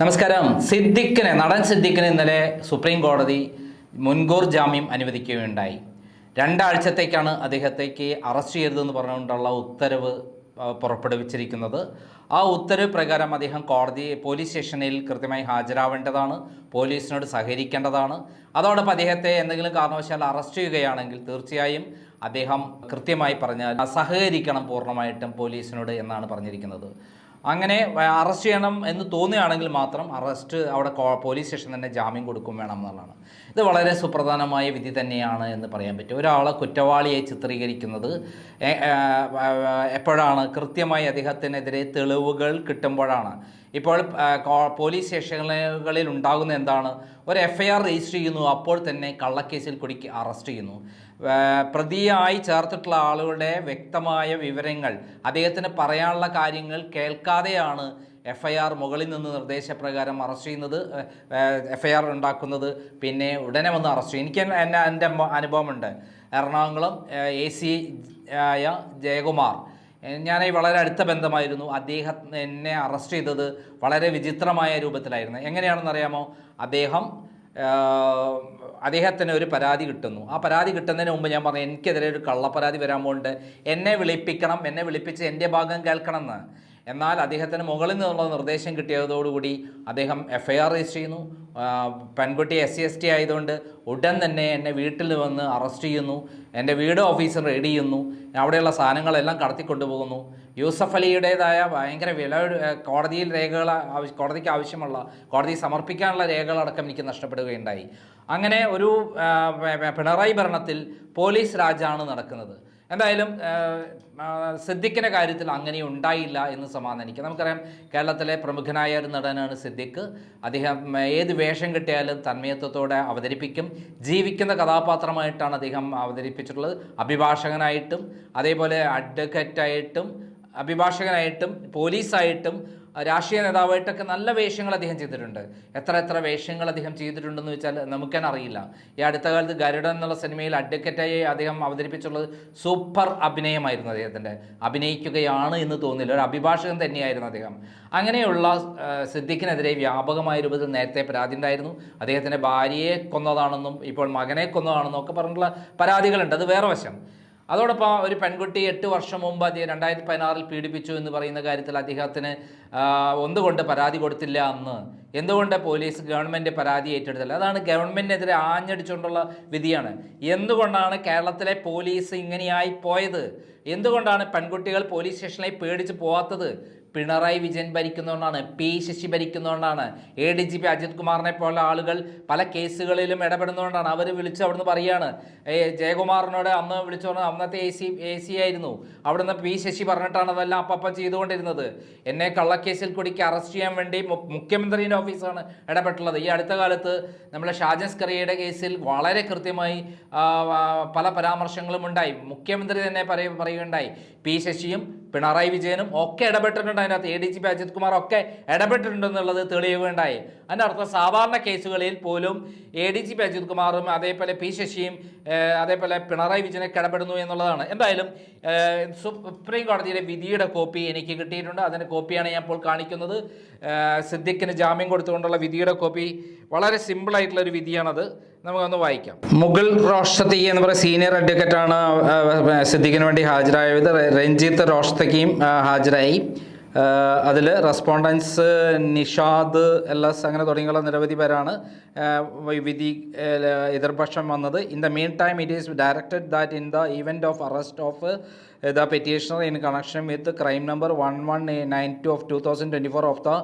നമസ്കാരം. സിദ്ദിഖിന് നടൻ സിദ്ദിഖിന് ഇന്നലെ സുപ്രീം കോടതി മുൻകൂർ ജാമ്യം അനുവദിക്കുകയുണ്ടായി. രണ്ടാഴ്ചത്തേക്കാണ് അദ്ദേഹത്തേക്ക് അറസ്റ്റ് ചെയ്തതെന്ന് പറഞ്ഞുകൊണ്ടുള്ള ഉത്തരവ് പുറപ്പെടുവിച്ചിരിക്കുന്നത്. ആ ഉത്തരവ് പ്രകാരം അദ്ദേഹം കോടതി പോലീസ് സ്റ്റേഷനിൽ കൃത്യമായി ഹാജരാവേണ്ടതാണ് പോലീസിനോട് സഹകരിക്കേണ്ടതാണ്. അതോടൊപ്പം അദ്ദേഹത്തെ എന്തെങ്കിലും കാരണവശാൽ അറസ്റ്റ് ചെയ്യുകയാണെങ്കിൽ തീർച്ചയായും അദ്ദേഹം കൃത്യമായി പറഞ്ഞാൽ സഹകരിക്കണം പൂർണമായിട്ടും പോലീസിനോട് എന്നാണ് പറഞ്ഞിരിക്കുന്നത്. അങ്ങനെ അറസ്റ്റ് ചെയ്യണം എന്ന് തോന്നുകയാണെങ്കിൽ മാത്രം അറസ്റ്റ് അവിടെ പോലീസ് സ്റ്റേഷൻ തന്നെ ജാമ്യം കൊടുക്കും വേണം എന്നുള്ളതാണ്. ഇത് വളരെ സുപ്രധാനമായ വിധി തന്നെയാണ് എന്ന് പറയാൻ പറ്റും. ഒരാളെ കുറ്റവാളിയായി ചിത്രീകരിക്കുന്നത് എപ്പോഴാണ്? കൃത്യമായി അദ്ദേഹത്തിനെതിരെ തെളിവുകൾ കിട്ടുമ്പോഴാണ്. ഇപ്പോൾ പോലീസ് സ്റ്റേഷനുകളിൽ ഉണ്ടാകുന്ന എന്താണ്? ഒരു എഫ് ഐ ആർ രജിസ്റ്റർ ചെയ്യുന്നു അപ്പോൾ തന്നെ കള്ളക്കേസിൽ കുടുക്കി അറസ്റ്റ് ചെയ്യുന്നു. പ്രതിയായി ചേർത്തിട്ടുള്ള ആളുകളുടെ വ്യക്തമായ വിവരങ്ങൾ അദ്ദേഹത്തിന് പറയാനുള്ള കാര്യങ്ങൾ കേൾക്കാതെയാണ് എഫ് ഐ ആർ മുകളിൽ നിന്ന് നിർദ്ദേശപ്രകാരം അറസ്റ്റ് ചെയ്യുന്നത് എഫ് ഐ ആർ ഉണ്ടാക്കുന്നത്. പിന്നെ ഉടനെ വന്ന് അറസ്റ്റ് ചെയ്യും. എനിക്ക് എന്നെ എന്റെ അനുഭവമുണ്ട്. എറണാകുളം എ സി ആയ ജയകുമാർ. ഞാൻ ഈ വളരെ അടുത്ത ബന്ധമായിരുന്നു. അദ്ദേഹം എന്നെ അറസ്റ്റ് ചെയ്തത് വളരെ വിചിത്രമായ രൂപത്തിലായിരുന്നു. എങ്ങനെയാണെന്ന് അറിയാമോ അദ്ദേഹം അദ്ദേഹത്തിന് ഒരു പരാതി കിട്ടുന്നു. ആ പരാതി കിട്ടുന്നതിന് മുമ്പ് ഞാൻ പറഞ്ഞു എനിക്കെതിരെ ഒരു കള്ളപ്പരാതി വരാൻ പോകുന്നുണ്ട് എന്നെ വിളിപ്പിക്കണം എന്നെ വിളിപ്പിച്ച് എന്റെ ഭാഗം കേൾക്കണം എന്ന് എന്നാൽ അദ്ദേഹത്തിന് മുകളിൽ നിന്നുള്ള നിർദ്ദേശം കിട്ടിയതോടുകൂടി അദ്ദേഹം എഫ് ഐ ആർ രജിസ്റ്റർ ചെയ്യുന്നു. പെൺകുട്ടി എസ് സി എസ് ടി ആയതുകൊണ്ട് ഉടൻ തന്നെ എന്നെ വീട്ടിൽ വന്ന് അറസ്റ്റ് ചെയ്യുന്നു. എന്റെ വീട് ഓഫീസർ റെയ്ഡ് ചെയ്യുന്നു. അവിടെയുള്ള സാധനങ്ങളെല്ലാം കടത്തിക്കൊണ്ടുപോകുന്നു യൂസഫ് അലിയുടേതായ ഭയങ്കര വില കോടതിയിൽ രേഖകൾ കോടതിക്ക് ആവശ്യമുള്ള കോടതി സമർപ്പിക്കാനുള്ള രേഖകളടക്കം എനിക്ക് നഷ്ടപ്പെടുകയുണ്ടായി. അങ്ങനെ ഒരു പിണറായി ഭരണത്തിൽ പോലീസ് രാജാണ് നടക്കുന്നത്. എന്തായാലും സിദ്ദിഖിന്റെ കാര്യത്തിൽ അങ്ങനെ ഉണ്ടായില്ല എന്ന് സമാധാനിക്കുക നമുക്കറിയാം കേരളത്തിലെ പ്രമുഖനായ ഒരു നടനാണ് സിദ്ദിഖ്. അദ്ദേഹം ഏത് വേഷം കിട്ടിയാലും തന്മയത്വത്തോടെ അവതരിപ്പിക്കും. ജീവിക്കുന്ന കഥാപാത്രമായിട്ടാണ് അദ്ദേഹം അവതരിപ്പിച്ചിട്ടുള്ളത്. അഭിഭാഷകനായിട്ടും അതേപോലെ അഡ്വക്കറ്റായിട്ടും അഭിഭാഷകനായിട്ടും പോലീസായിട്ടും രാഷ്ട്രീയ നേതാവായിട്ടൊക്കെ നല്ല വേഷങ്ങൾ അദ്ദേഹം ചെയ്തിട്ടുണ്ട്. എത്ര എത്ര വേഷങ്ങൾ അദ്ദേഹം ചെയ്തിട്ടുണ്ടെന്ന് വെച്ചാൽ നമുക്ക് തന്നെ അറിയില്ല. ഈ അടുത്ത കാലത്ത് ഗരുഡൻ എന്നുള്ള സിനിമയിൽ അഡ്വക്കറ്റായി അദ്ദേഹം അവതരിപ്പിച്ചുള്ളത് സൂപ്പർ അഭിനയമായിരുന്നു അദ്ദേഹത്തിന്റെ. അഭിനയിക്കുകയാണ് എന്ന് തോന്നില്ല. ഒരു അഭിഭാഷകൻ തന്നെയായിരുന്നു അദ്ദേഹം. അങ്ങനെയുള്ള സിദ്ദിഖിനെതിരെ വ്യാപകമായ രൂപത്തിൽ നേരത്തെ പരാതി ഉണ്ടായിരുന്നു അദ്ദേഹത്തിന്റെ ഭാര്യയെ കൊന്നതാണെന്നും ഇപ്പോൾ മകനെ കൊന്നതാണെന്നും ഒക്കെ പറഞ്ഞിട്ടുള്ള പരാതികളുണ്ട്. അത് വേറെ വശം. അതോടൊപ്പം ഒരു പെൺകുട്ടി എട്ട് വർഷം മുമ്പ് അദ്ദേഹം രണ്ടായിരത്തി പതിനാറിൽ പീഡിപ്പിച്ചു എന്ന് പറയുന്ന കാര്യത്തിൽ അദ്ദേഹത്തിന് ഒന്നുകൊണ്ട് പരാതി കൊടുത്തില്ല അന്ന്. എന്തുകൊണ്ട് പോലീസ് ഗവൺമെന്റ് പരാതി ഏറ്റെടുത്തില്ല? അതാണ് ഗവൺമെന്റിനെതിരെ ആഞ്ഞടിച്ചുകൊണ്ടുള്ള വിധിയാണ്. എന്തുകൊണ്ടാണ് കേരളത്തിലെ പോലീസ് ഇങ്ങനെയായി പോയത്? എന്തുകൊണ്ടാണ് പെൺകുട്ടികൾ പോലീസ് സ്റ്റേഷനിലേക്ക് പേടിച്ച് പോവാത്തത്? പിണറായി വിജയൻ ഭരിക്കുന്നതുകൊണ്ടാണ് P Sasi ഭരിക്കുന്നതുകൊണ്ടാണ് A D G P Ajith കുമാറിനെ പോലുള്ള ആളുകൾ പല കേസുകളിലും ഇടപെടുന്നതുകൊണ്ടാണ്. അവർ വിളിച്ച് അവിടുന്ന് പറയാണ് ജയകുമാറിനോട് അന്ന് വിളിച്ചു പറഞ്ഞത് അന്നത്തെ എ സി എ സി ആയിരുന്നു. അവിടുന്ന് പി ശശി പറഞ്ഞിട്ടാണ് അതെല്ലാം അപ്പം ചെയ്തുകൊണ്ടിരുന്നത്. എന്നെ കള്ളക്കേസിൽ കുടിക്ക് അറസ്റ്റ് ചെയ്യാൻ വേണ്ടി മുഖ്യമന്ത്രിയുടെ ഓഫീസാണ് ഇടപെട്ടുള്ളത്. ഈ അടുത്ത കാലത്ത് നമ്മളെ ഷാജൻ സ്കറിയയുടെ കേസിൽ വളരെ കൃത്യമായി പല പരാമർശങ്ങളും ഉണ്ടായി. മുഖ്യമന്ത്രി തന്നെ പറയ പറയുകയുണ്ടായി പി ശശിയും പിണറായി വിജയനും ഒക്കെ ഇടപെട്ടിട്ടുണ്ട് അതിനകത്ത് A D G P Ajith Kumar ഒക്കെ ഇടപെട്ടിട്ടുണ്ടെന്നുള്ളത് തെളിയുകയുണ്ടായി. അതിന്റെ അർത്ഥം സാധാരണ കേസുകളിൽ പോലും A D G P Ajith കുമാറും അതേപോലെ പി ശശിയും അതേപോലെ പിണറായി വിജയനൊക്കെ ഇടപെടുന്നു എന്നുള്ളതാണ്. എന്തായാലും സുപ്രീം കോടതിയുടെ വിധിയുടെ കോപ്പി എനിക്ക് കിട്ടിയിട്ടുണ്ട്. അതിന്റെ കോപ്പിയാണ് ഞാൻ ഇപ്പോൾ കാണിക്കുന്നത്. സിദ്ദിഖിന് ജാമ്യം കൊടുത്തുകൊണ്ടുള്ള വിധിയുടെ കോപ്പി വളരെ സിമ്പിളായിട്ടുള്ളൊരു വിധിയാണത്. നമുക്കൊന്ന് വായിക്കാം. മുഗൾ റോഷ്തക്കി എന്ന് പറയുന്ന സീനിയർ അഡ്വക്കറ്റാണ് സിദ്ദിഖിന് വേണ്ടി ഹാജരായത് രഞ്ജിത്ത് റോഷത്തക്കിയും ഹാജരായി. അതിൽ റെസ്പോണ്ടൻസ് നിഷാദ് എൽ എസ് അങ്ങനെ തുടങ്ങിയുള്ള നിരവധി പേരാണ് വിധി എതിർപക്ഷം വന്നത്. In the main time it is directed that in the event of arrest of the petitioner in connection with crime number one one nine two of two thousand twenty four of the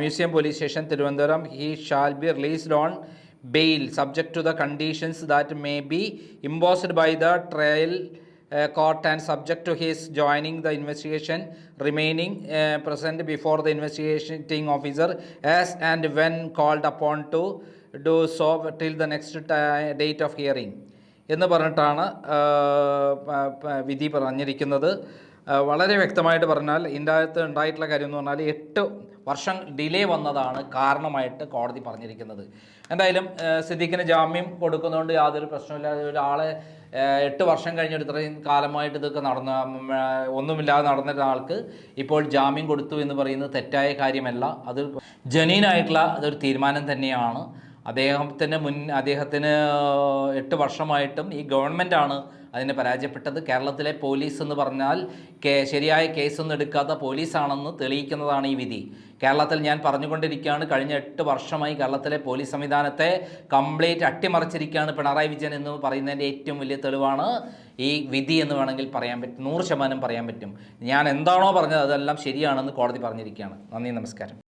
museum police station Thiruvananthapuram he shall be released on the conditions that may be imposed by the trial uh, court and subject to his joining the investigation remaining uh, present before the investigating officer as and when called upon to do so till the next ti- date of hearing എന്ന് പറഞ്ഞിട്ടാണ് വിധി പറഞ്ഞിരിക്കുന്നത് വളരെ വ്യക്തമായിട്ട് പറഞ്ഞാൽ ഇതിന്റെ അകത്ത് ഉണ്ടായിട്ടുള്ള കാര്യം എന്ന് പറഞ്ഞാൽ എട്ട് വർഷം ഡിലേ വന്നതാണ് കാരണമായിട്ട് കോടതി പറഞ്ഞിരിക്കുന്നത്. എന്തായാലും സിദ്ദീഖിന് ജാമ്യം കൊടുക്കുന്നതുകൊണ്ട് യാതൊരു പ്രശ്നമില്ലാതെ ഒരാളെ എട്ട് വർഷം കഴിഞ്ഞിട്ട് ഇത്രയും കാലമായിട്ട് ഇതൊക്കെ നടന്ന ഒന്നുമില്ലാതെ നടന്ന ഒരാൾക്ക് ഇപ്പോൾ ജാമ്യം കൊടുത്തു എന്ന് പറയുന്നത് തെറ്റായ കാര്യമല്ല. അത് ജനീനായിട്ടുള്ള അതൊരു തീരുമാനം തന്നെയാണ്. അദ്ദേഹത്തിന് മുൻ അദ്ദേഹത്തിന് എട്ട് വർഷമായിട്ടും ഈ ഗവൺമെന്റാണ് അതിനെ പരാജയപ്പെട്ടത് കേരളത്തിലെ പോലീസ് എന്ന് പറഞ്ഞാൽ ശരിയായ കേസൊന്നും എടുക്കാത്ത പോലീസാണെന്ന് തെളിയിക്കുന്നതാണ് ഈ വിധി. കേരളത്തിൽ ഞാൻ പറഞ്ഞുകൊണ്ടിരിക്കുകയാണ് കഴിഞ്ഞ എട്ട് വർഷമായി കേരളത്തിലെ പോലീസ് സംവിധാനത്തെ കംപ്ലീറ്റ് അട്ടിമറിച്ചിരിക്കുകയാണ് പിണറായി വിജയൻ എന്ന് പറയുന്നതിന്റെ ഏറ്റവും വലിയ തെളിവാണ് ഈ വിധി എന്ന് വേണമെങ്കിൽ പറയാൻ പറ്റും നൂറ് ശതമാനം പറയാൻ പറ്റും. ഞാൻ എന്താണോ പറഞ്ഞത് അതെല്ലാം ശരിയാണെന്ന് കോടതി പറഞ്ഞിരിക്കുകയാണ്. നന്ദി നമസ്കാരം.